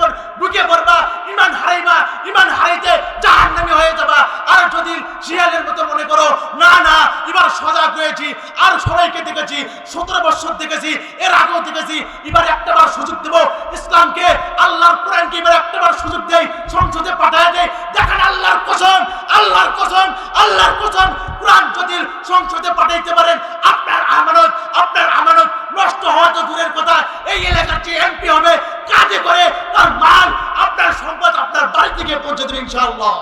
মতন ঢুকে পড়বা, ইমান হারাইবা, ইমান হারাইতে জাহান্নামী হয়ে যাবা। আর যদি শিয়ালের মতো মনে করো, না না, এবার সজাগ হয়েছি, আর সবাইকে দেখেছি, সতেরো বছর দেখেছি, এর আগেও দেখেছি, এবার একটাবার সুযোগ দেব, ইসলামকে আল্লাহর কোরআনকে এবার একটাবার সুযোগ দেই, সংসদে পাঠায় দেয় দেখেন আল্লাহর কসম আল্লাহর কসম আল্লাহর কসম। কোরআন যদি সংসদে পাঠাইতে পারেন, আপনার আমানত, আপনার নষ্ট হওয়া তো দূরের কথা। এই এলাকার যে এমপি হবে কাজে করে তার মাল আপনার সম্পদ আপনার বাড়ি থেকে পৌঁছে দেবে ইনশাআল্লাহ।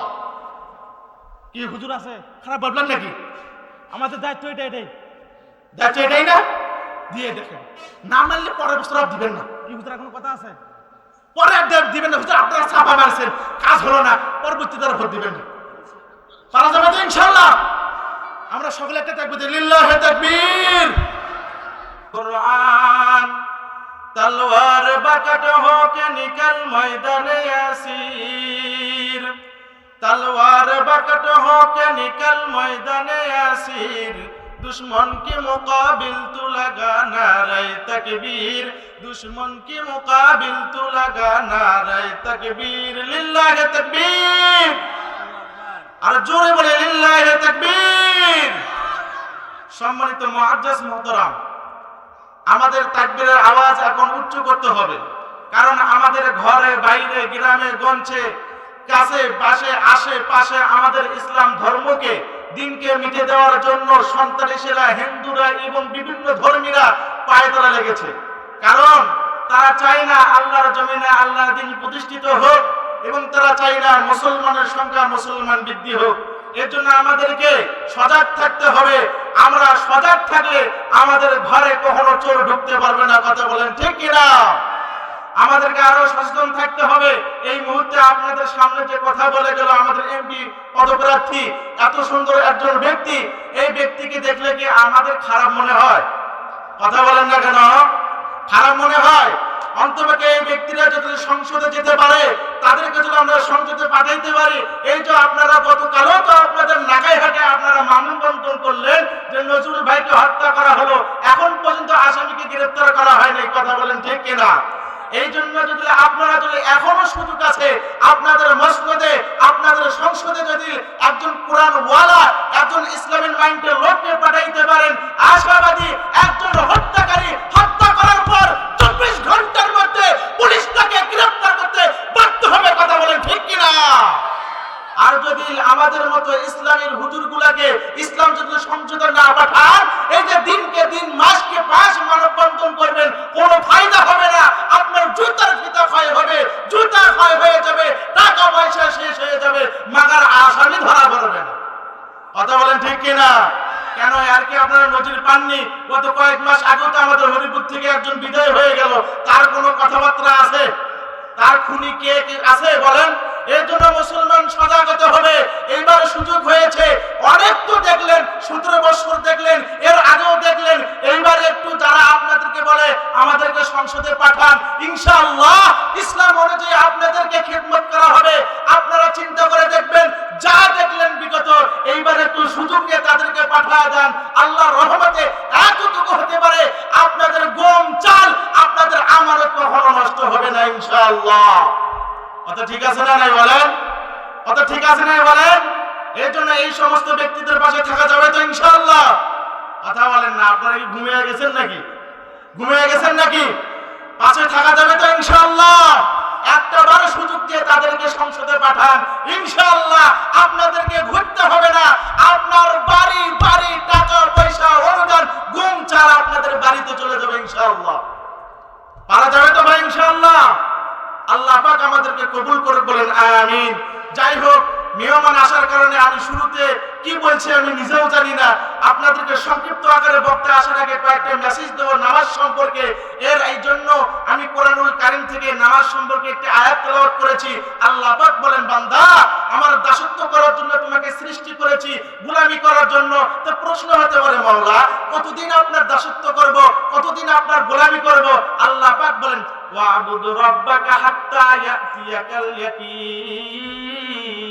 কি হুজুর আছে? খারাপ ভাবলেন নাকি? আমাদের দায়িত্ব এটা এটাই। দায়িত্ব এটাই না? দিয়ে দেখেন। না মানলে পরের বছর আর দিবেন না। কি হুজুর কোনো কথা আছে? পরে দিবেন না। হুজুর আপনারা চাপা মারছেন। কাজ হলো না। পরবর্তী আর ভোট দিবেন না। পারা যাবে তো ইনশাআল্লাহ। আমরা সকলে একটা থাকব লিল্লাহে তাকবীর। कुरान तलवार बकट हो के निकल मैदान यासीर तलवार बकट हो के निकल मैदान यासीर दुश्मन के मुकाबिल तू लगा नारे तकबीर दुश्मन के मुकाबिल तू लगा नारे तकबीर लिल्लाह तकबीर আর জোরে বলে লিল্লাহ তাকবীর সম্মানিত মুআজ্জাজ মুহতারাম আমাদের তাকবীরের আওয়াজ এখন উচ্চ করতে হবে। কারণ আমাদের ঘরে, বাইরে, গ্রামে, গঞ্জে, কাছে, পাশে আশে পাশে আমাদের ইসলাম ধর্মকে, দিনকে মিটে দেওয়ার জন্য সন্তানেশেরা হিন্দুরা এবং বিভিন্ন ধর্মীরা পায়ে তোলা লেগেছে। কারণ তারা চায় না আল্লাহর জমিনে আল্লাহর দিন প্রতিষ্ঠিত হোক এবং তারা চায় না মুসলমানের সংখ্যা মুসলমান বৃদ্ধি হোক। এর জন্য আমাদেরকে সজাগ থাকতে হবে। আমরা সজাগ থাকলে আমাদের ঘরে কখনো চোর ঢুকতে পারবে না, কথা বলেন ঠিক কিনা? আমাদেরকে আরও সচেতন থাকতে হবে। এই মুহূর্তে আপনাদের সামনে যে কথা বলে গেল আমাদের এমপি পদপ্রার্থী, এত সুন্দর একজন ব্যক্তি, এই ব্যক্তিকে দেখলে কি আমাদের খারাপ মনে হয়? কথা বলেন না কেন? খারাপ মনে হয়। অন্তপক্ষে এই ব্যক্তিরা যদি সংসদে যেতে পারে তাদেরকে যদি আমরা সংসদে পাঠাইতে পারি, এই যে আপনারা গতকালও তো আপনাদের নাগাই হাটে আপনারা মামুন বন্টন করলেন যে নজরুল ভাইকে হত্যা করা হলো। এখন পর্যন্ত আসামিকে গ্রেফতার করা হয়নি, কথা বলেন ঠিক কিনা? এই জন্য যদি আপনারা যদি এখনও সুযোগ আছে, আপনাদের মসনদে আপনাদের সংসদে যদি একজন কোরআন ওয়ালা একজন ইসলামিক মাইন্ডের লোককে পাঠাইতে পারেন, আশাবাদী একজন হত্যাকারী হত্যা করার পর চব্বিশ ঘণ্টার মধ্যে পুলিশ তাকে গ্রেফতার করতে বাধ্য হবে কথা বলেন ঠিক কিনা? আর যদি আমাদের মতো ইসলামের হুজুরগুলাকে ইসলাম যদি সংশোধন না পাঠান, এই যে দিনকে দিন, মাসকে মাস মানববন্ধন করবেন, কোনো ফায়দা হবে না। আপনার জুতার ফিতা ক্ষয় হবে, জুতা ক্ষয় হয়ে যাবে, টাকা পয়সা শেষ হয়ে যাবে, মাগার আসামি ধরা পড়বে না। কথা বলেন ঠিক কিনা? কেন আর কি আপনারা নজির পাননি? গত কয়েক মাস আগেও তো আমাদের হরিপুর থেকে একজন বিদায় হয়ে গেল, তার কোনো কথাবার্তা আছে? তার খুনি কে আছে বলেন? এর জন্য মুসলমান সজাগ হতে হবে। এইবার সুযোগ হয়েছে। অনেক তো দেখলেন, সতেরো বছর দেখলেন, এর আগেও দেখলেন। এইবার একটু যারা আপনাদেরকে বলে, আমাদেরকে সংসদে পাঠান। ইনশাআল্লাহ, ইসলাম অনুযায়ী আপনাদেরকে খেদমত করা হবে। আপনারা চিন্তা করে দেখবেন, যা দেখলেন বিগত, এইবার একটু সুযোগ নিয়ে তাদেরকে পাঠা দেন। আল্লাহ রহমতে এতটুকু হতে পারে। আপনাদের গম চাল, আপনাদের আমানত কখনো নষ্ট হবে না, ইনশাআল্লাহ। কথা ঠিক আছে না নাই বলেন? কথা ঠিক আছে নাই বলেন? এর জন্য এই সমস্ত ব্যক্তিদের পাশে থাকা যাবে তো ইনশাআল্লাহ। কথা বলেন না, আপনারা কি ঘুমিয়ে গেছেন নাকি? ঘুমিয়ে গেছেন নাকি? পাশে থাকা যাবে তো ইনশাআল্লাহ। একটা বার সুযোগ দিয়ে তাদেরকে সংসদে পাঠান, ইনশাআল্লাহ। আপনাদেরকে ঘুরতে হবে না। আপনার বাড়ি বাড়ি, টাকা, পয়সা অনুদান গুম চাল আপনাদের বাড়িতে চলে যাবে ইনশাআল্লাহ। পারা যাবে তো ভাই ইনশাআল্লাহ। আল্লাহ পাক আমাদেরকে কবুল করে বলেন আমিন। যাই হোক মেহমান আসার কারণে আমি শুরুতে কি বলছি আমি নিজেও জানি না। আপনাদেরকে সংক্ষিপ্ত আকারে বক্তা আসার আগে কয়েকটা মেসেজ দেবো নামাজ সম্পর্কে। এর এই জন্য আমি কোরআনুল কারিম থেকে নামাজ সম্পর্কে একটি আয়াত তেলাওয়াত করেছি। আল্লাহ পাক বলেন, বান্দা, আমার দাসত্ব করার জন্য তোমাকে সৃষ্টি করেছি, গোলামি করার জন্য। তো প্রশ্ন হতে পারে, মাওলা, কতদিন আপনার দাসত্ব করব, কতদিন আপনার গোলামি করব? আল্লাহ পাক বলেন, ওয়াবুদ রাব্বাকা হাত্তা ইয়াতিয়াকাল ইয়াকিন।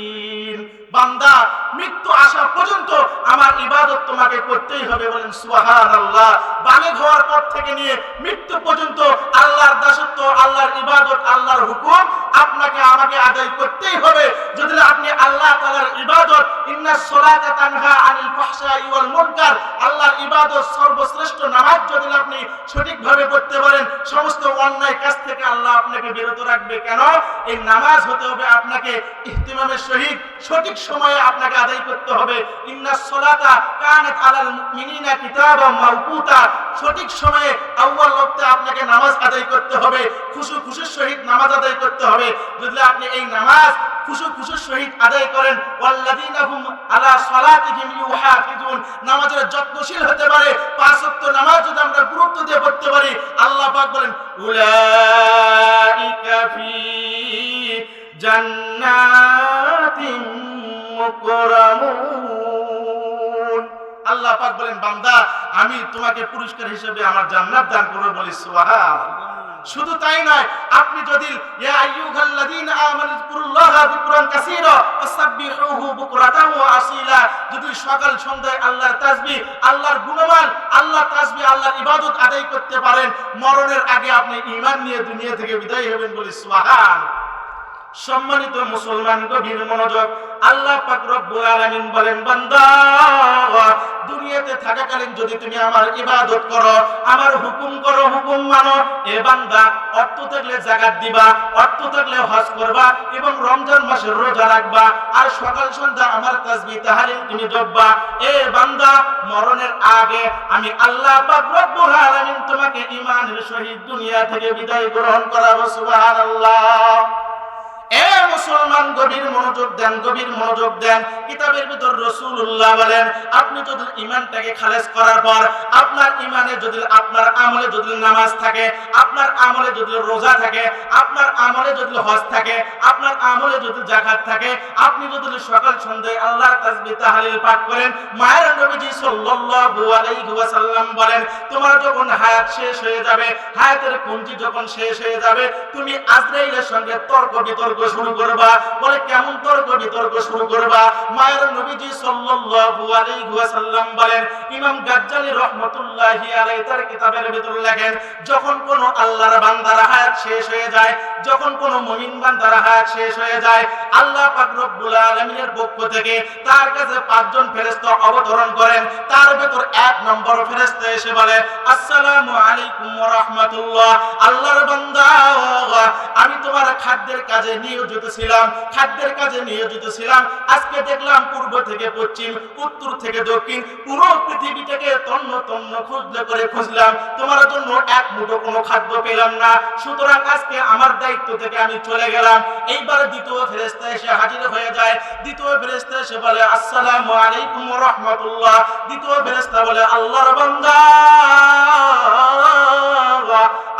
বান্দা মৃত্যু আসা পর্যন্ত আমার ইবাদত তোমাকে করতেই হবে বলেন সুহান আল্লাহ বালে হওয়ার পর থেকে নিয়ে মৃত্যু পর্যন্ত আল্লাহর দাসত্ব, আল্লাহর ইবাদত, আল্লাহর হুকুম আপনাকে আমাকে আদায় করতেই হবে। যদি আপনি আল্লাহ তাআলার ইবাদত, ইন্না সলাতা তানহা আনিল ফাহশাই ওয়াল মুনকার, আল্লাহর ইবাদত সর্বশ্রেষ্ঠ নামাজ যদি আপনি সঠিকভাবে করতে পারেন সমস্ত অন্যায় কাজ থেকে আল্লাহ আপনাকে বিরত রাখবে। কেন? এই নামাজ হতে হবে আপনাকে ইহতিমামের সহিত সঠিক সময়ে আপনাকে আদায় করতে হবে। কানাত আলাল মুমিনিনা কিতাবাম সঠিক সময়ে আউয়াল ওয়াক্তে আপনাকে নামাজ আদায় করতে হবে। খুশু খুশুর সহিত নামাজ আদায় করতে হবে। যদি আপনি এই নামাজ খুশু খুশুর সহিত আদায় করেন, ওয়াল্লাযীনা হুম আলা ইউহাফিজুন নামাজের যত্নশীল হতে পারে। পাঁচ ওয়াক্ত নামাজ যদি আমরা গুরুত্ব দিয়ে পড়তে পারি, আল্লাহ পাক বলেন, উলাইকা ফি আল্লাহ পাক বলেন, বান্দা, আমি তোমাকে পুরস্কার হিসেবে আমার জান্নাত দান বলি শুধু তাই নয়, আপনি যদি যদি সকাল সন্ধ্যায় আল্লাহর তাসবিহ আল্লাহর গুণমান আল্লাহ তাসবিহ আল্লাহর ইবাদত আদায় করতে পারেন, মরণের আগে আপনি ঈমান নিয়ে দুনিয়া থেকে বিদায় হবেন বলি সুবহান সম্মানিত মুসলমান গভীর মনোযোগ, আল্লাহ পাক রব্বুল আলামিন বলেন, বান্দা, দুনিয়াতে থাকাকালীন যদি তুমি আমার ইবাদত করো, আমার হুকুম করো, হুকুম মানো, এ বান্দা, অর্থ থাকলে জাকাত দিবা, অর্থ থাকলে হজ করবা এবং রমজান মাসের রোজা রাখবা আর সকাল সন্ধ্যা আমার তাসবিহ তাহলিল তুমি জপবা, এ বান্দা, মরণের আগে আমি আল্লাহ পাক রব্বুল আলামিন তোমাকে ঈমানের সহিত দুনিয়া থেকে বিদায় গ্রহণ করাবো, সুবহানাল্লাহ। মুসলমান গভীর মনোযোগ দেন, গভীর মনোযোগ দেন। কিতাবের ভিতর বলেন, আপনি যদি ইমানটাকে খালেজ করার পর, আপনার ইমানে যদি, আপনার আমলে যদি নামাজ থাকে, আপনার আমলে যদি রোজা থাকে, আপনার আমলে যদি হজ থাকে, আপনার আমলে যদি জাকাত থাকে, আপনি যদি সকাল সন্ধ্যায় আল্লাহর তাসবিহ তাহলিল পাঠ করেন, মায়ের নবীজি সাল্লাল্লাহু আলাইহি ওয়াসাল্লাম বলেন, তোমার যখন হায়াত শেষ হয়ে যাবে, হায়াতের পুঞ্জি যখন শেষ হয়ে যাবে, তুমি আজরাইলের সঙ্গে তর্ক বিতর্ক শুরু করবা। বলে কেমন তর্ক বিতর্ক শুরু করবা? মায়ের নবীজি সাল্লাল্লাহু আলাইহি ওয়াসাল্লাম বলেন, ইমাম গাজ্জালি রাহমাতুল্লাহি আলাইহি তার কিতাবের ভিতর লেখেন, যখন কোন আল্লাহর বান্দার হায়াত শেষ হয়ে যায়, যখন কোন মুমিন বান্দার হায়াত শেষ হয়ে যায়, আল্লাহ পাক রব্বুল আলামিনের পক্ষ থেকে তার কাছে পাঁচজন ফেরেশতা অবতরণ করেন। তার ভিতর এক নম্বর ফেরেশতা এসে বলে, আসসালামু আলাইকুম ওয়া রাহমাতুল্লাহ। আল্লাহর বান্দা, আমি তোমার খাদ্যের কাজে নিয়োজিত ছিলাম। খাদ্যের কাজে নিয়োজিত ছিলাম। আজকে দেখলাম পূর্ব থেকে পশ্চিম, উত্তর থেকে দক্ষিণ, পুরো পৃথিবীটাকে তন্ন তন্ন খুঁজলে করে খুঁজলাম। তোমার জন্য এক মুঠো কোনো খাদ্য পেলাম না। সুতরাং আজকে আমার দায়িত্ব থেকে আমি চলে গেলাম। এইবার দ্বিতীয় ফেরেস্তা এসে হাজির হয়ে যায়। দ্বিতীয় ফেরেস্তা এসে বলে, আসসালামু আলাইকুম রাহমাতুল্লাহ। দ্বিতীয় ফেরেস্তা বলে, আল্লাহর বান্দা।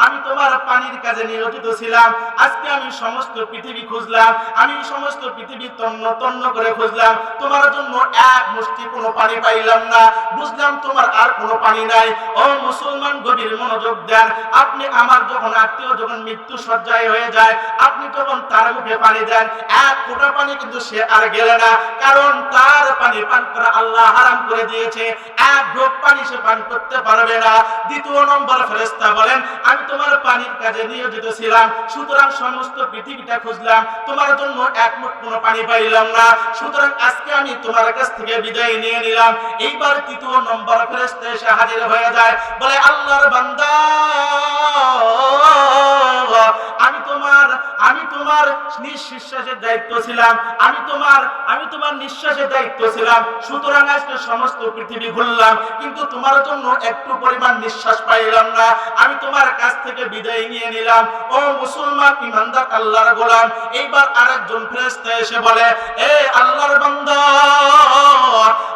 আমি তোমার পানির কাজে নিয়োজিত ছিলাম। আজকে আমি সমস্ত পৃথিবী খুঁজলাম। আমি সমস্ত পৃথিবী তন্ন তন্ন করে খুঁজলাম। তোমার জন্য এক মুষ্টি কোনো পানি পাইলাম না। বুঝলাম তোমার আর কোনো পানি নাই। ও মুসলমান, গভীর মনোযোগ দেন। আপনি আমার যখন আত্মীয়, যখন মৃত্যু সজ্জায় হয়ে যায়, আপনি যখন তার মুখে পানি দেন। এক ফোঁটা পানি কিন্তু সে আর গেলে না। কারণ তার পানি পান করা আল্লাহ হারাম করে দিয়েছে। এক ঢোক পানি সে পান করতে পারবে না। দ্বিতীয় নম্বর ফেরেস্তা বলেন, আমি তোমার পানির কাজে নিয়োজিত ছিলাম, সুতরাং সমস্ত পৃথিবীটা খুঁজলাম, তোমার জন্য এক মুঠ পানি পাইলাম না, সুতরাং আজকে আমি তোমার কাছ থেকে বিদায় নিয়ে নিলাম। এইবার তৃতীয় নম্বর ফেরেস্তা এসে হাজির হয়ে যায়, বলে, আল্লাহর বান্দা, আমি তোমার আমি তোমার নিঃশ্বাসের দায়িত্ব ছিলাম, আমি তোমার আমি তোমার নিঃশ্বাসের দায়িত্ব ছিলাম, সুতরাং আজকে সমস্ত পৃথিবী ঘুরলাম, কিন্তু তোমার জন্য একটু পরিমাণ নিঃশ্বাস পাইলাম না, আমি তোমার কাছ থেকে বিদায় নিয়ে নিলাম। ও মুসলমান ইমানদার, আল্লাহর গোলাম। এইবার আরেকজন ফেরেশতা এসে বলে, এ আল্লাহর বান্দা,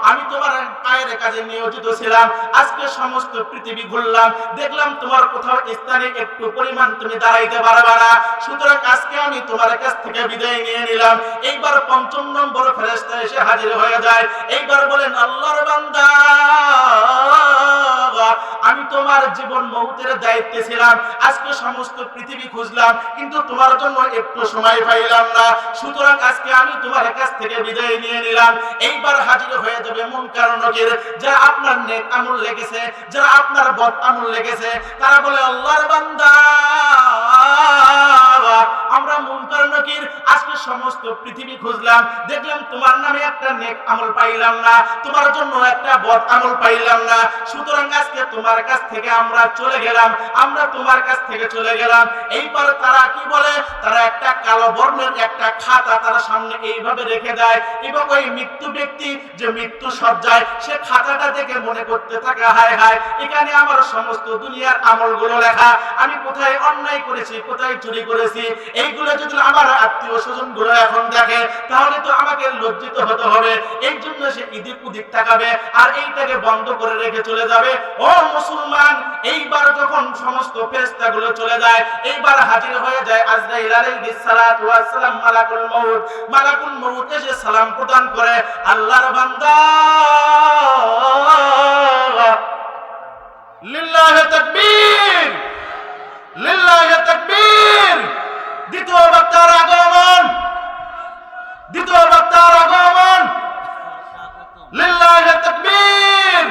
আমি তোমার মায়ের কাজে নিয়োজিত ছিলাম। আজকে সমস্ত পৃথিবী ঘুরলাম। দেখলাম তোমার কোথাও স্থানে একটু পরিমাণ তুমি দাঁড়াইতে পারবে না। সুতরাং আজকে আমি তোমার কাছ থেকে বিদায় নিয়ে নিলাম। এইবার পঞ্চম নম্বর ফেরেস্তা এসে হাজির হয়ে যায়। এইবার বলেন, আল্লাহর বান্দা আমি তোমার জীবন মৌতের দায়িত্বে ছিলাম, আজকে সমস্ত পৃথিবী খুঁজলাম, কিন্তু তোমার জন্য একটু সময় পাইলাম না। সুতরাং আজকে আমি তোমার কাছ থেকে বিদায় নিয়ে নিলাম। এইবার হাজির হয়ে যাবে মন কারণকের যারা আপনার নেক আমল লেগেছে, যারা আপনার বদ আমল লেগেছে, তারা বলে, আল্লাহর বান্দা আমরা মুনকার নকির। আজকে সমস্ত পৃথিবী খুঁজলাম, দেখলাম তোমার নামে একটা নেক আমল পাইলাম না, তোমার জন্য একটা বদ আমল পাইলাম না। সুতরাং আজকে তোমার কাছ থেকে আমরা চলে গেলাম, আমরা তোমার কাছ থেকে চলে গেলাম। তারা কি বলে? তারা একটা কালো বর্ণের একটা খাতা তারা সামনে এইভাবে রেখে দেয় এবং ওই মৃত্যু ব্যক্তি যে মৃত্যু সজ্জায়, সে খাতাটা দেখে মনে করতে থাকে, হায় হায়, এখানে আমার সমস্ত দুনিয়ার আমলগুলো লেখা। আমি কোথায় অন্যায় করেছি, কোথায় চুরি করেছি? এইগুলো যদি আমার আত্মীয় স্বজনগুলো এখন দেখে, তাহলে তো আমাকে লজ্জিত হতে হবে। এই জন্য সে ইদিক উদিক তাকাবে আর এইটাকে বন্ধ করে রেখে চলে যাবে। ও মুসলমান, এইবার যখন সমস্ত ফেরেশতা গুলো চলে যায়, এইবার হাজির হয়ে যায় আজরাইল আলাইহিস সালাতু ওয়াস সালাম মালাকুল মউত। মালাকুল মউত এসে সালাম প্রদান করে, আল্লাহর বান্দা, লিল্লাহে তাকবীর লিল্লাহে তাকবীর। দ্বিতীয় বক্তার আগমন। দ্বিতীয় বক্তার আগমন। লিল্লাহ তাকবীর।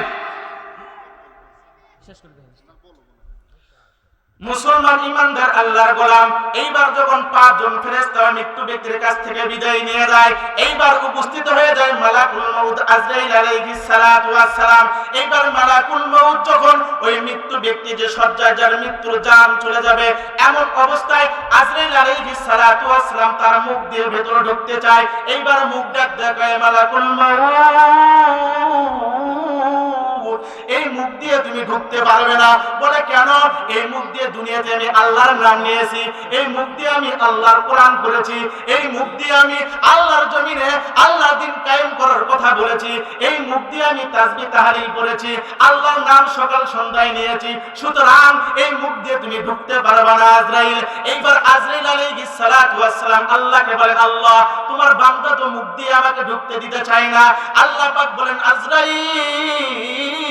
মুসলমান ইমানদার আল্লাহর গোলাম, এইবার যখন পাঁচজন ফেরেশতা মৃত্যু ব্যক্তির কাছ থেকে বিদায় নিয়ে যায় এইবার উপস্থিত হয়ে যায় মালাকুল মউত আজরাইল আলাইহিস সালাতু ওয়াস সালাম এইবার মালাকুল মউত যখন ওই মৃত্যু ব্যক্তি যে শয্যায় যার মৃত্যুর জান চলে যাবে, এমন অবস্থায় আজরাইল আলাইহিস সালাতু ওয়াস সালাম তার মুখ দিয়ে ভেতরে ঢুকতে চায়। এইবার মুখ ডাক দেখায় মালাকুল মউত। এই মুখ দিয়ে তুমি ঢুকতে পারবে না। বলে, কেন? এই মুখ দিয়ে দুনিয়াতে আমি আল্লাহর নাম নিয়েছি। এই মুখ দিয়ে আমি আল্লাহর কোরআন করেছি এই মুখ দিয়ে আমি আল্লাহর জমিনে আল্লাহর দিন কায়েম করার কথা বলেছি। এই মুখ দিয়ে আমি তাসবিহ তাহলিল করেছি আল্লাহর নাম সকাল সন্ধ্যায় নিয়েছি। সুতরাং এই মুখ দিয়ে তুমি ঢুকতে পারবে না, আজরাইল। এইবার আজরাইল আলাইহিস সালাতু ওয়াস সালাম আল্লাহকে বলেন, আল্লাহ, তোমার বান্দা তো মুখ দিয়ে আমাকে ঢুকতে দিতে চায় না। আল্লাহ পাক বলেন, আজরাইল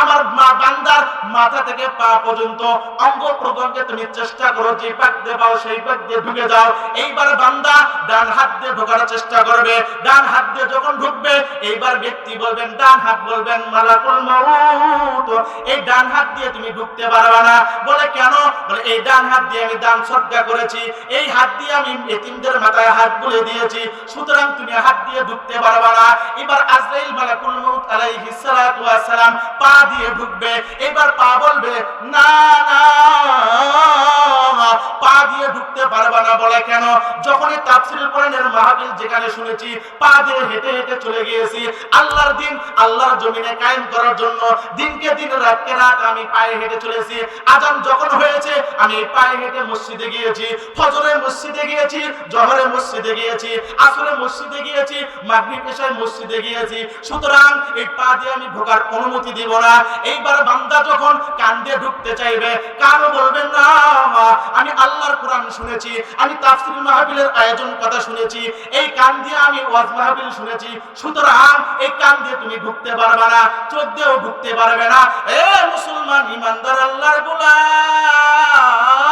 আমার মা বান্দার মাথা থেকে পা পর্যন্ত অঙ্গ প্রত্যঙ্গে তুমি চেষ্টা করো, যে পাক দিয়ে সেই পাক দিয়ে ঢুকে যাও। এইবার বান্দা ডান হাত দিয়ে ঢোকার চেষ্টা করবে। ডান হাত দিয়ে যখন ঢুকবে, এইবার ব্যক্তি বলবেন, ডান হাত বলবেন, মালাকুল মাউত। এই ডান হাত দিয়ে তুমি ঢুকতে পারবে না। বলে, কেন? বলে, এই ডান হাত দিয়ে আমি দান সদকা করেছি। এই হাত দিয়ে আমি এতিমদের মাথায় হাত বুলে দিয়েছি। সুতরাং তুমি হাত দিয়ে ঢুকতে পারবে না। এবার আজরাইল মালাকুল মাউত আলাইহিস সালাতু ওয়াস সালাম পা দিয়ে ঢুকবে, এবার পা বলবে, না না, পা দিয়ে ঢুকতে পারবে না। বলে কেন? যখনই তাফসীরুল কোরআনের মাহফিল যেখানে শুনেছি, পা দিয়ে হেঁটে হেঁটে চলে গিয়েছি, আল্লাহর দিন, আল্লাহর জমিনে কায়েম করার জন্য, দিনকে দিন, রাতকে রাত আমি পায়ে হেঁটে চলেছি। আজান যখন হয়েছে, আমি পায়ে হেঁটে মসজিদে গিয়েছি, ফজরের মসজিদে গিয়েছি, জহরের মসজিদে গিয়েছি, আসরের মসজিদে গিয়েছি, মাগরিব এশার মসজিদে গিয়েছি। সুতরাং এই পা দিয়ে আমি ঢোকার অনুমতি দিব না। এইবার বান্দা যখন কান ঢুকতে চাইবে কানও বলবেন না আমি আল্লাহর কোরআন শুনেছি, আমি তাফসির মাহফিলের আয়োজন কথা শুনেছি, এই কান দিয়ে আমি ওয়াজ মাহফিল শুনেছি, সুতরাং এই কান দিয়ে তুমি ঢুকতে পারবে না, চোখ দিয়েও ঢুকতে পারবে না। এ মুসলমান, ইমানদার, আল্লাহর গোলাম।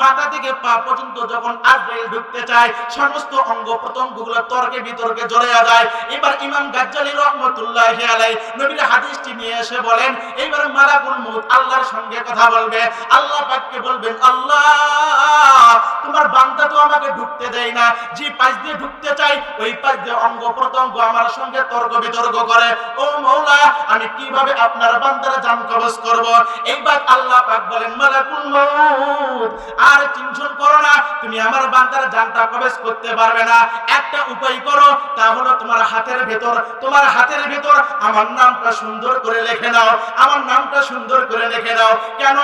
মাথা থেকে পা পর্যন্ত যখন আজরাইল ঢুকতে চায়, সমস্ত অঙ্গ প্রত্যঙ্গগুলো তর্কে বিতর্কে জড়িয়ে যায়। এবার ইমাম গাজ্জালি রহমতুল্লাহ আলাই নবীর হাদিসটি নিয়ে এসে বলেন, এইবার মালাকুল মউত আল্লাহর সঙ্গে কথা বলবে। আল্লাহ পাককে বলবেন, আল্লাহ তোমার বান্দা তো আমাকে ঢুকতে দেয় না। যে পাশ দিয়ে ঢুকতে চাই, ওই পাশ দিয়ে অঙ্গ প্রত্যঙ্গ আমার সঙ্গে তর্ক বিতর্ক করে। ও মৌলা, আমি কীভাবে আপনার বান্দার জান কবজ করব? এইবার আল্লাহ পাক বলেন, মালাকুল মউত। আর টেনশন করো না, তুমি আমার বান্দার জানটা কবেজ করতে পারবে না। একটা উপায় করো, তা হলো তোমার হাতের ভেতর, তোমার হাতের ভেতর আমার নামটা সুন্দর করে লিখে নাও। আমার নামটা সুন্দর করে লিখে নাও। কেন?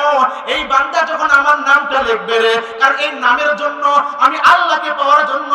এই বান্দা যখন আমার নামটা লিখবে রে, কারণ এই নামের জন্য আমি আল্লাহকে পাওয়ার জন্য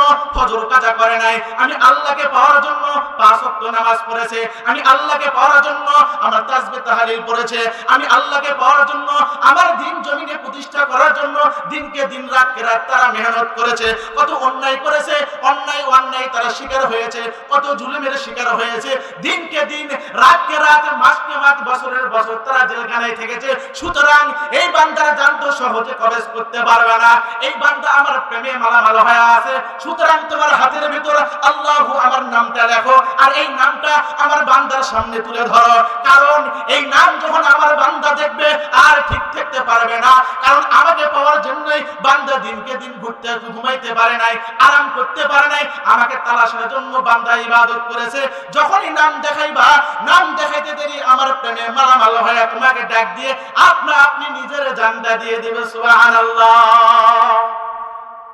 ফজর কাজা করে নাই। আমি আল্লাহকে পাওয়ার জন্য পাঁচ ওয়াক্ত নামাজ পড়েছে। আমি আল্লাহকে পাওয়ার জন্য আমার তাসবিহ তাহলিল পড়েছে। আমি আল্লাহকে পাওয়ার জন্য আমার দিন জমিনে প্রতিষ্ঠা করার জন্য দিনকে দিন রাতকে রাত তারা মেহনত করেছে। কত অন্যায় করেছে, অন্যায় অন্যায় তারা শিকার হয়েছে, কত জুলুমের শিকার হয়েছে। দিনকে দিন রাতকে রাত, মাসকে মাস, বছরের বছর তারা জেলখানায় থেকেছে। সুতরাং এই বান্দারা জানতো সহজে কবেজ করতে পারবে না। এই বান্দা আমার প্রেমে মালামাল হয়ে আছে। সুতরাং তোমার হাতের ভিতর আল্লাহু আমার নামটা লেখো। আর এই নামটা আমার বান্দার সামনে তুলে ধরো। কারণ এই নাম যখন আমার বান্দা দেখবে, আর ঠিক থাকতে পারবে না। কারণ আমাকে পাওয়ার জন্যই বান্দা দিনকে দিন ঘুরতে ঘুমাইতে পারে নাই, আরাম করতে পারে নাই। আমাকে তালাশের জন্য বান্দা ইবাদত করেছে। যখনই নাম দেখাইবা, নাম দেখাইতে দেরি আমার প্রেমে মালামাল হয়ে তোমাকে ডাক দিয়ে, আপনা আপনি নিজের জানটা দিয়ে দিবে, সুবহানাল্লাহ।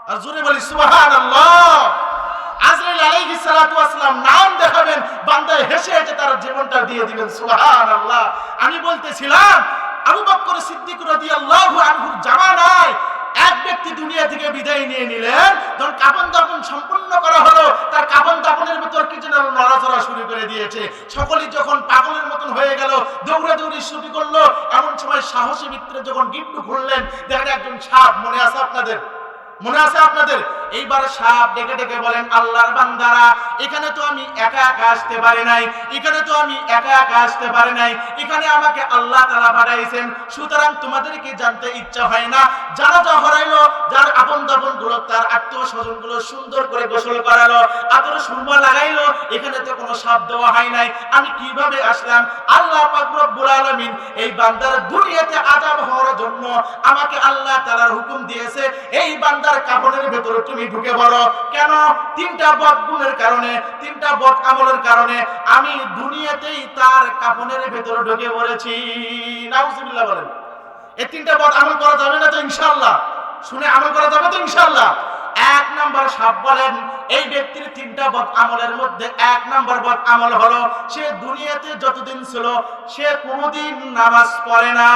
আর জোরে বলি, সুবহানাল্লাহ। আজরাইল আলাইহিস সালাতু ওয়াসসালাম নাম দেখাবেন বান্দা হেসে হেসে তার জীবনটা দিয়ে দিবেন, সুবহানাল্লাহ। আমি বলতেছিলাম, আবু বকর সিদ্দিক রাদিয়াল্লাহু আনহুর জামানায় এক ব্যক্তি দুনিয়া থেকে বিদায় নিয়ে নিলেন। যখন কাপন দাপন সম্পূর্ণ করা হলো, তার কাপন দাপনের ভিতর কি যেন নড়াচড়া শুরু করে দিয়েছে। সকলেই যখন পাগলের মতন হয়ে গেল দৌড়ে দৌড়ি শুরু করল, এমন সময় সাহসী মিত্রে যখন গিট্টু খুললেন, দেখেন একজন সাপ মনে আছে আপনাদের? মনে আছে আপনাদের? এইবার সাপ ডেকে ডেকে বলেন, আল্লাহর বান্দারা, এখানে তো আমি একা একা আসতে পারি নাই, এখানে তো আমি একা একা আসতে পারি নাই, এখানে আমাকে আল্লাহ তাআলা পাঠাইছেন, সুতরাং তোমাদেরকে জানতে ইচ্ছা হয় না। যারা যা হরাইলো, যার আপন দাপনগুলো তার আত্মীয় স্বজনগুলো সুন্দর করে গোসল করালো, আদর সুরমা লাগাইলো, এখানে তো কোনো সাপ দেওয়া হয় নাই। আমি কীভাবে আসলাম? আল্লাহ পাক রব্বুল আলামিন এই বান্দার দুনিয়াতে আযাব হওয়ার জন্য আমাকে আল্লাহ তাআলার হুকুম দিয়েছে। এই বান্দার কাফনের ভেতরে তুমি ঢুকে পড়ো। কেন? তিনটা বদ গুণের কারণে, তিনটা বদ আমলের কারণে আমি দুনিয়াতেই তার কাফনের ভেতরে ঢুকে পড়েছি। নাউজুবিল্লাহ বলেন। এই তিনটা বদ আমল করা যাবে না তো ইনশাআল্লাহ? শুনে আমল করা যাবে তো ইনশাআল্লাহ? এক নাম্বার সাপ বলেন, এই ব্যক্তির তিনটা বদ আমলের মধ্যে এক নাম্বার বদ আমল হলো, সে দুনিয়াতে যতদিন ছিল, সে কোনোদিন নামাজ পড়ে না।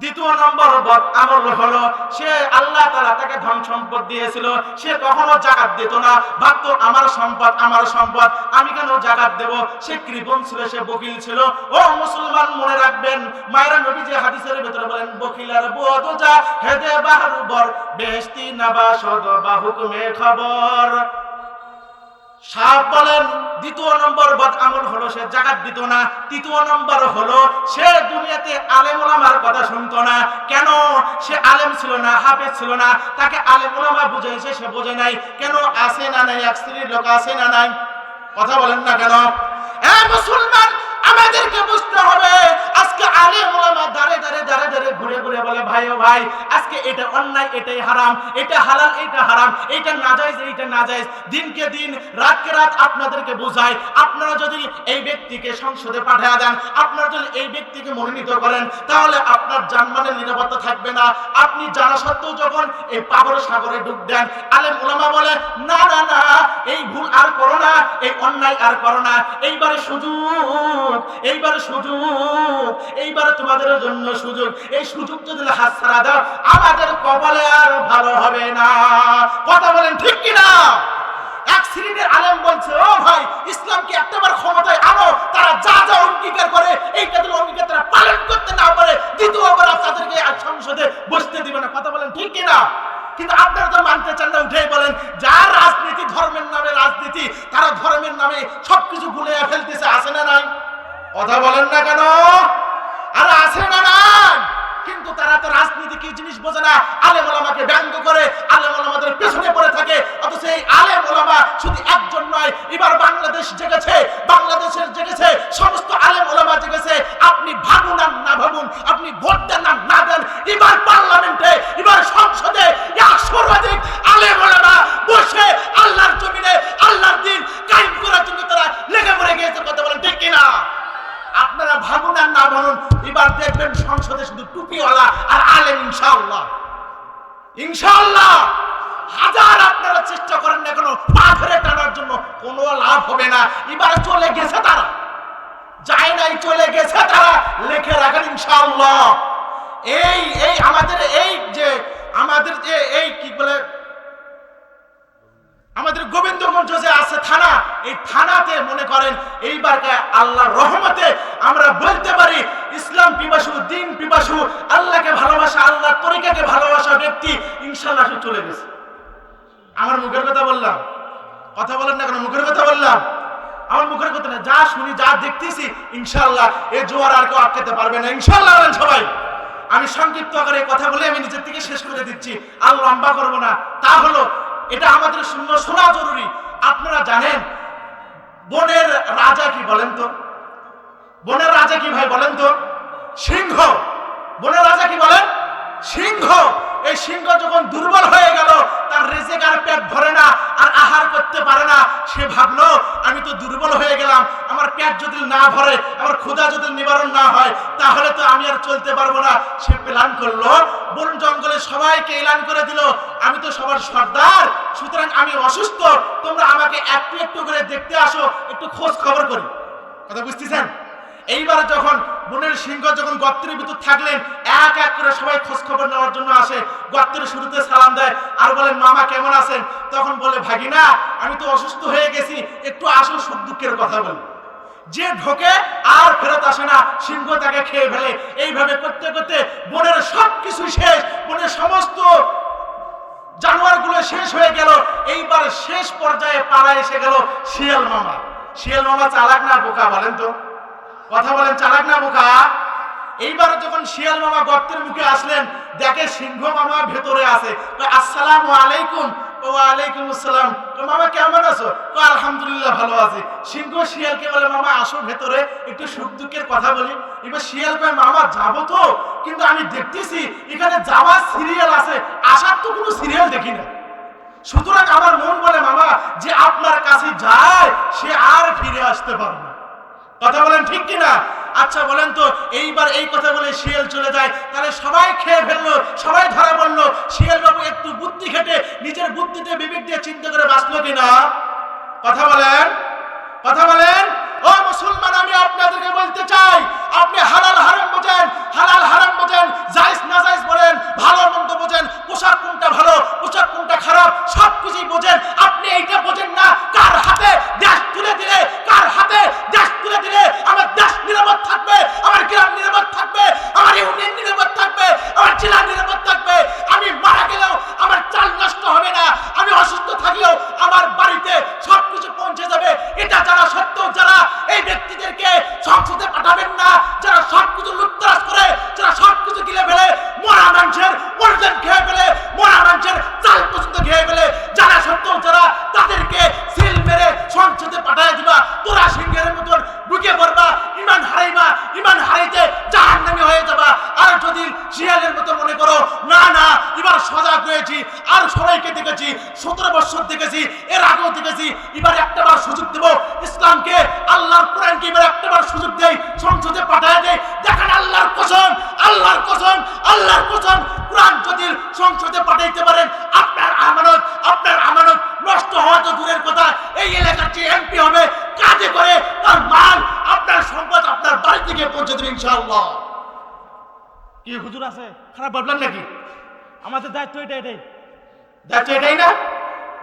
দ্বিতীয় নম্বর বদ আমল হলো, সে আল্লাহ তাআলা তাকে ধন সম্পদ দিয়েছিল, সে কখনো জাকাত দিত না। ভাবতো, আমার সম্পদ আমার সম্পদ, আমি কেন জাকাত দেব? সে কৃপণ ছিল, সে বকিল ছিল। ও মুসলমান, মনে রাখবেন, মায়েরা নবী যে হাদিসের ভিতরে বলেন, বকিলার বুয়ত যা, হেদে বাহার বর বেহেশতি নাবা সদ বা হুকুমে খবর। সাপ বলেন দ্বিতীয় নম্বর বদ আমল হলো সে জাকাত দিত না। তৃতীয় নম্বর হলো সে দুনিয়াতে আলেম ওলামার কথা শুনতো না। কেন? সে আলেম ছিল না, হাফেজ ছিল না। তাকে আলেম ওলামা বুঝাইছে, সে বোঝে নাই। কেন? আছে না নাই? এক শ্রেণির লোক আছে না নাই? কথা বলেন না কেন? এ মুসলমান, আমাদেরকে বুঝতে হবে আপনারা যদি এই ব্যক্তিকে সংসদে পাঠিয়ে দেন, আপনারা যদি এই ব্যক্তিকে মনোনীত করেন, তাহলে আপনার জানমানের নিরাপত্তা থাকবে না। আপনি জানা সত্ত্বেও যখন এই পাগল সাগরে ডুব দেন, আলেম ওলামা বলে, না না না, এই ভুল আর করো না, এই অন্যায় আর করো না। এইবারে সুযোগ এইবারে সুযোগ এইবারে তোমাদের জন্য সুযোগ। এই সুযোগ যদি হাত ছাড়া দাও, আমাদের কপালে আর ভালো হবে না। কথা বলেন ঠিক কিনা? এক শ্রেণির আলেম বলছে, ও ভাই, ইসলামকে একটাবার ক্ষমতায় আনো, তারা যা যা অঙ্গীকার করে এই অঙ্গীকার তারা পালন করতে না পারে সংসদে বসতে দিবে না। কথা বলেন ঠিক কিনা? কিন্তু আপনারা তো মানতে চান না, উঠেই বলেন যার রাজনীতি, ধর্মের নামে রাজনীতি, তারা ধর্মের নামে সবকিছু গুলে ফেলতেছে, আছে না নাই? কথা বলেন না কেন? আর আছে না নাই? কিন্তু তারা তো রাজনীতি কি জিনিস বোঝে না? আলেম ওলামাকে ব্যঙ্গ করে, আলেম ওলামাদের পেছনে পড়ে থাকে। অথচ এই আলেম ওলামা শুধু একজন নয়, এবার বাংলাদেশ জেগেছে, বাংলাদেশের জেগেছে, সমস্ত আলেম ওলামা জেগেছে। আপনি ভাবুন আর না ভাবুন, আপনি ভোট দেন আর না দেন, এবার পার্লামেন্টে, এবার সংসদে সর্বাধিক আলেম ওলামা চলে গেছে। আমার মুখের কথা বললাম। কথা বলেন না কেন? মুখের কথা বললাম। আমার মুখের কথা না, যা শুনি, যা দেখতেছি ইনশাল্লাহ এ জোয়ার আর কেউ আটকাতে পারবে না। ইনশাল্লাহ সবাই। আমি সংক্ষিপ্ত আকারে কথা বলে আমি নিজের থেকে শেষ করে দিচ্ছি। আর লম্বা করব না। তা হলো, এটা আমাদের শূন্য শোনা জরুরি। আপনারা জানেন, বনের রাজা কি বলেন তো? বনের রাজা কি ভাই বলেন তো? সিংহ। বনের রাজা কি বলেন? সিংহ। এই সিংহ যখন দুর্বল হয়ে গেল, তার রেজেক আর পেট ভরে না, আর আহার করতে পারে না, সে ভাবলো, আমি তো দুর্বল হয়ে গেলাম, আমার পেট যদি না ভরে, আমার ক্ষুধা যদি নিবারণ না হয়, তাহলে তো আমি আর চলতে পারব না। সে প্ল্যান করল, বন জঙ্গলে সবাইকে এলান করে দিল, আমি তো সবার সর্দার, সুতরাং আমি অসুস্থ, তোমরা আমাকে একটু একটু করে দেখতে আসো, একটু খোঁজ খবর করি। কথা বুঝতেছেন? এইবার যখন বনের সিংহ যখন গর্তের ভিতর থাকলেন, এক এক করে সবাই খোঁজ খবর নেওয়ার জন্য আসে। গর্তের শুরুতে সালাম দেয় আর বলেন মামা কেমন আছেন? তখন বলে, ভাগিনা, আমি তো অসুস্থ হয়ে গেছি, একটু আসো সুখ দুঃখের কথা বলি। যে ঢোকে আর ফেরত আসে না, সিংহ তাকে খেয়ে ফেলে। এইভাবে করতে করতে বনের সব কিছু শেষ বনের সমস্ত জানোয়ারগুলো শেষ হয়ে গেল। এইবার শেষ পর্যায়ে পাড়া এসে গেল শিয়াল মামা। শিয়াল মামা চালাক না বোকা বলেন তো? কথা বলেন, চালাক না বোকা? এইবার যখন শিয়াল মামা গর্তের মুখে আসলেন, দেখে সিংহ মামা ভেতরে আছে। আসসালামু আলাইকুম। ও আলাইকুম আসসালাম। তো মামা, কেমন আছো? তো আলহামদুলিল্লাহ ভালো আছি। সিংহ শিয়ালকে বলে, মামা, আসো ভেতরে, একটু সুখ দুঃখের কথা বলি। এবার শিয়াল কয়, মামা, যাব তো, কিন্তু আমি দেখতেছি এখানে যাওয়ার সিরিয়াল আছে, আসার তো কোনো সিরিয়াল দেখি না। সুতরাং আমার মন বলে, মামা, যে আপনার কাছে যায়, সে আর ফিরে আসতে পারে না। কথা বলেন ঠিক কিনা? আচ্ছা বলেন তো, এইবার এই কথা বলে শিয়াল চলে যায়, তাহলে সবাই খেয়ে ফেলল, সবাই ধরা পড়ল শিয়াল বাবু একটু বুদ্ধি খেটে নিজের বুদ্ধিতে বিবেক দিয়ে চিন্তা করে বাঁচলো কিনা? কথা বলেন কথা বলেন। ও মুসলমান, আমি আপনাদেরকে বলতে চাই, আপনি হালাল হারাম বোঝেন, হালাল হারাম বোঝেন, জায়েজ না জায়েজ বলেন, ভালো মন্দ বোঝেন, পোশাক কোনটা ভালো, পোশাক কোনটা খারাপ সব কিছুই বোঝেন দেখেছি এর আগেও দেখেছি এবার একটা বার সুযোগ দেব। ইসলামকে আল্লাহর কোরআনকে এবার একটা বার সুযোগ দেই সংসদে পাঠায় দেয় দেখেন আল্লাহর কসম আল্লাহর কসম আল্লাহর কসম। কোরআন যদি সংসদে পাঠাইতে পারেন আপনার আমানত আপনার আমানত নষ্ট হওয়া তো দূরের কথা। এই এলাকার যে এমপি হবে কাজে করে তার মাল আপনার সম্পদ আপনার বাড়ি থেকে পৌঁছে দেবে ইনশাআল্লাহ। কি হুজুর আছে? খারাপ ভাবলেন নাকি? আমাদের দায়িত্ব এটা এটাই। দায়িত্ব এটাই না?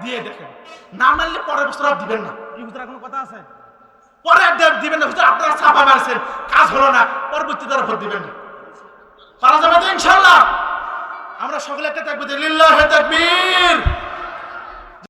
দিয়ে দেখেন। না মানলে পরের বছর আর দিবেন না। এই ভিতরে কোনো কথা আছে? পরে দিবেন না হুজুর আপনারা ছাপা মারছেন। কাজ হলো না পরবর্তীতে আর ভোট দিবেন না। পারা যাবে তো ইনশাআল্লাহ। আমরা সকলে একটা থাকব লিল্লাহে তাকবীর।